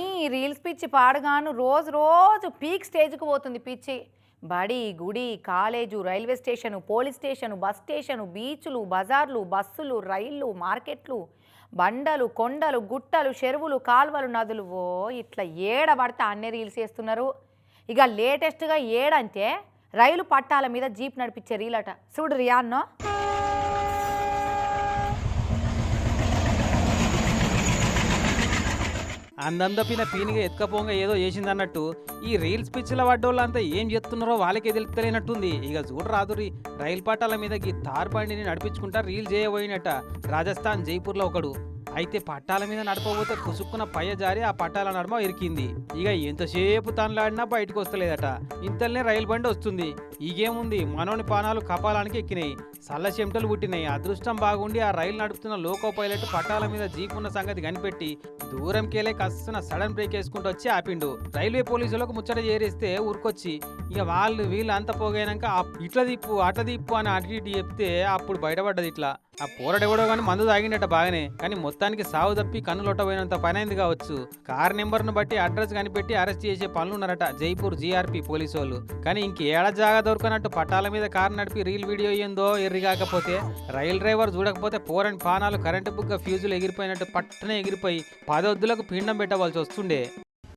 ఈ రీల్స్ పిచ్చి పాడగాను రోజు రోజు పీక్ స్టేజ్కి పోతుంది పిచ్చి. బడి గుడి college railway station police station bus station బీచ్లు బజార్లు బస్సులు రైళ్ళు మార్కెట్లు బండలు కొండలు గుట్టలు చెరువులు కాల్వలు నదులు. ఓ ఇట్లా ఏడ పడితే అన్ని రీల్స్ చేస్తున్నారు. ఇక లేటెస్ట్గా ఏడంటే రైలు పట్టాల మీద జీప్ నడిపించే రీల్ చూడు రియాన్నో. అందందపిన పీనిగా ఎత్కపోంగ ఏదో చేసిందన్నట్టు ఈ రీల్స్ పిచ్చిల పడ్డోళ్ళంతా ఏం చేస్తున్నారో వాళ్ళకే తెలుస్తలేనట్టుంది ఇక చూడు రాదురి రైలు పట్టాల మీద ఈ తార్ బండిని నడిపించుకుంటా రీల్ చేయబోయినట్ట రాజస్థాన్ జైపూర్లో ఒకడు. అయితే పట్టాల మీద నడపబోతే కుసుక్కున పయ్య జారి ఆ పట్టాల నడమ ఇరికింది. ఇక ఎంతసేపు తనలాడినా బయటకు వస్తలేదట. ఇంతలోనే రైలు బండి వస్తుంది. ఇగేముంది? మనోని పానాలు కపాలానికి ఎక్కినాయి. సల్ల చెమటలు పుట్టినాయి. అదృష్టం బాగుండి ఆ రైలు నడుపుతున్న లోకో పైలట్ పట్టాల మీద జీప్ ఉన్న సంగతి కనిపెట్టి దూరంకెళ్ళే కస్తున్న సడన్ బ్రేక్ వేసుకుంటూ వచ్చి ఆపిండు. రైల్వే పోలీసులకు ముచ్చట చేరిస్తే ఊరికొచ్చి ఇక వాళ్ళు వీళ్ళు అంత పోగైనాక ఇట్ల దిప్పు అట్ల దిప్పు అని అటు ఇటు చెప్తే అప్పుడు బయటపడ్డది ఇట్లా. ఆ పోరడెవడో గాని మందు తాగిండట బాగానే కానీ మొత్తానికి సావు తప్పి కన్నులొట్టబోయినంత పని పనైంది కావచ్చు. కార్ నెంబర్ను బట్టి అడ్రస్ కనిపెట్టి అరెస్ట్ చేసే పనులు ఉన్నారట జైపూర్ జీఆర్పీ పోలీసు వాళ్ళు కానీ ఇంకేడ జాగా దొరకనట్టు పట్టాల మీద కారు నడిపి రీల్ వీడియో అయ్యిందో ఎర్రి కాకపోతే రైల్ డ్రైవర్ చూడకపోతే పోరని పానాలు కరెంటు బుగ్గ ఫ్యూజులు ఎగిరిపోయినట్టు పట్టనే ఎగిరిపోయి పదొద్దులకు పిండం పెట్టవలసి వస్తుండే.